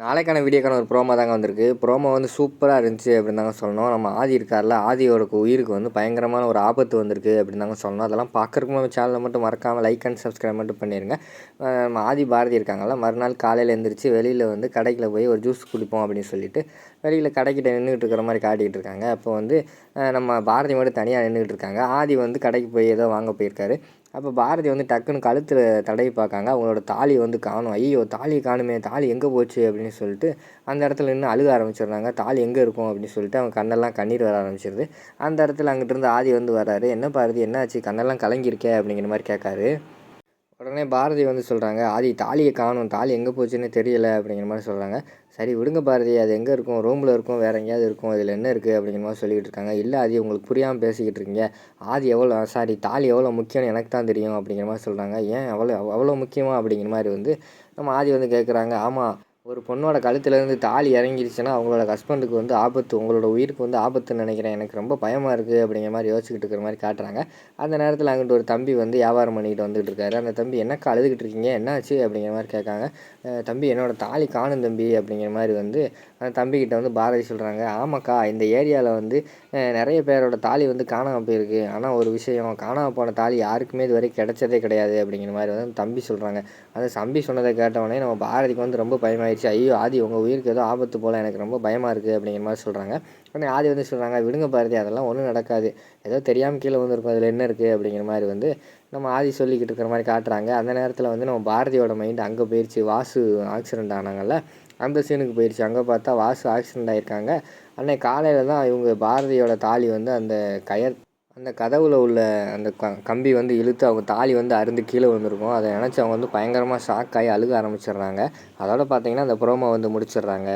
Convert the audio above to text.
நாளைக்கான வீடியோக்கான ஒரு ப்ரோமோ தாங்க வந்திருக்கு. ப்ரோமோ வந்து சூப்பராக இருந்துச்சு அப்படின்னு தாங்க சொல்லணும். நம்ம ஆதி இருக்கார்ல ஆதியோட உயிருக்கு வந்து பயங்கரமான ஒரு ஆபத்து வந்திருக்கு அப்படின்னு தாங்க சொல்லணும். அதெல்லாம் பார்க்குறக்கு நம்ம சேனலில் மட்டும் மறக்காமல் லைக் அண்ட் சப்ஸ்கிரைப் மட்டும் பண்ணிடுங்க நம்ம ஆதி பாரதி இருக்காங்கல்ல மறுநாள் காலையில் எழுந்திரிச்சு வெளியில் வந்து கடைக்கில் போய் ஒரு ஜூஸ் குடிப்போம் அப்படின்னு சொல்லிட்டு வெளியில் கடைக்கிட்ட நின்றுட்டு இருக்கிற மாதிரி காட்டிகிட்டு இருக்காங்க. அப்போ வந்து நம்ம பாரதி மட்டும் தனியாக நின்றுட்டு இருக்காங்க. ஆதி வந்து கடைக்கு போய் ஏதோ வாங்க போயிருக்காரு. அப்போ பாரதி வந்து டக்குன்னு கழுத்தில் தடவி பார்க்காங்க. அவங்களோட தாலி வந்து காணும். ஐயோ தாலி காணுமே தாலி எங்கே போச்சு அப்படின்னு சொல்லிட்டு அந்த இடத்துல நின்று அழுக ஆரம்பிச்சிடுறாங்க. தாலி எங்கே இருக்கும் அப்படின்னு சொல்லிட்டு அவங்க கண்ணெல்லாம் கண்ணீர் வர ஆரம்பிச்சிருது. அந்த இடத்துல அங்கிட்டிருந்து ஆதி வந்து வராரு என்ன பாரதி என்னாச்சு? கண்ணெல்லாம் கலங்கியிருக்கே அப்படிங்கிற மாதிரி கேட்காரு. உடனே பாரதி வந்து சொல்கிறாங்க ஆதி தாலியை காணும். தாலி எங்கே போச்சுன்னு தெரியல அப்படிங்கிற மாதிரி சொல்கிறாங்க சரி விடுங்க பாரதி. அது எங்கே இருக்கும்? ரூமில் இருக்கும். வேறு எங்கேயாவது இருக்கும். அதில் என்ன இருக்குது அப்படிங்கிற மாதிரி சொல்லிக்கிட்டு இருக்காங்க. இல்லை ஆதி உங்களுக்கு புரியாமல் பேசிக்கிட்டு இருக்கீங்க. ஆதி எவ்வளோ சாரி தாலி எவ்வளோ முக்கியம்னு எனக்கு தான் தெரியும் அப்படிங்கிற மாதிரி சொல்கிறாங்க ஏன்? அவ்வளோ அவ்வளோ முக்கியமா? அப்படிங்கிற மாதிரி வந்து நம்ம ஆதி வந்து கேட்குறாங்க ஆமாம் ஒரு பொண்ணோட கழுத்துலேருந்து தாலி இறங்கிருச்சுன்னா அவங்களோட ஹஸ்பண்டுக்கு வந்து ஆபத்து உங்களோட உயிருக்கு வந்து ஆபத்துன்னு நினைக்கிறேன். எனக்கு ரொம்ப பயமாக இருக்குது அப்படிங்கிற மாதிரி யோசிச்சுக்கிட்டு இருக்கிற மாதிரி காட்டுறாங்க. அந்த நேரத்தில் அங்கிட்டு ஒரு தம்பி வந்து வியாபாரம் பண்ணிக்கிட்டு வந்துகிட்டு இருக்காரு. அந்த தம்பி என்னக்கா அழுதுகிட்டு இருக்கீங்க? என்னாச்சு? அப்படிங்கிற மாதிரி கேட்காங்க. தம்பி என்னோடய தாலி காணும் தம்பி. அப்படிங்கிற மாதிரி வந்து அந்த தம்பிக்கிட்ட வந்து பாரதி சொல்கிறாங்க ஆமாக்கா இந்த ஏரியாவில் வந்து நிறைய பேரோட தாலி வந்து காணாமல் போயிருக்கு. ஆனால் ஒரு விஷயம் காணாமல் போன தாலி யாருக்குமே இது வரைக்கும் கிடைச்சதே கிடையாது. அப்படிங்கிற மாதிரி வந்து தம்பி சொல்கிறாங்க அந்த தம்பி சொன்னதை கேட்டவொடனே நம்ம பாரதிக்கு வந்து ரொம்ப பயமாக பயமாயிடுச்சு ஐயோ ஆதி உங்கள் உயிருக்கு ஏதோ ஆபத்து போல் எனக்கு ரொம்ப பயமாக இருக்குது அப்படிங்கிற மாதிரி சொல்கிறாங்க உடனே ஆதி வந்து சொல்கிறாங்க விடுங்க பாரதி அதெல்லாம் ஒன்றும் நடக்காது. ஏதோ தெரியாமல் கீழே வந்துருக்கும் அதில் என்ன இருக்குது அப்படிங்கிற மாதிரி வந்து நம்ம ஆதி சொல்லிக்கிட்டு இருக்கிற மாதிரி காட்டுறாங்க. அந்த நேரத்தில் வந்து நம்ம பாரதியோட மைண்ட் அங்கே போயிடுச்சு வாசு ஆக்சிடெண்ட் ஆனாங்கல்ல அந்த சீனுக்கு போயிடுச்சு அங்கே பார்த்தா வாசு ஆக்சிடெண்ட் ஆகியிருக்காங்க அன்னைக்கு காலையில் தான் இவங்க பாரதியோட தாலி வந்து அந்த கயர் அந்த கதவுல உள்ள அந்த க கம்பி வந்து இழுத்து அவங்க தாலி வந்து அருந்து கீழே வந்திருக்கும் அதை நினச்சி அவங்க வந்து பயங்கரமாக ஷாக் ஆகி அழுக ஆரம்பிச்சிடுறாங்க. அதோட பார்த்தீங்கன்னா அந்த ப்ரோமோ வந்து முடிச்சிடுறாங்க.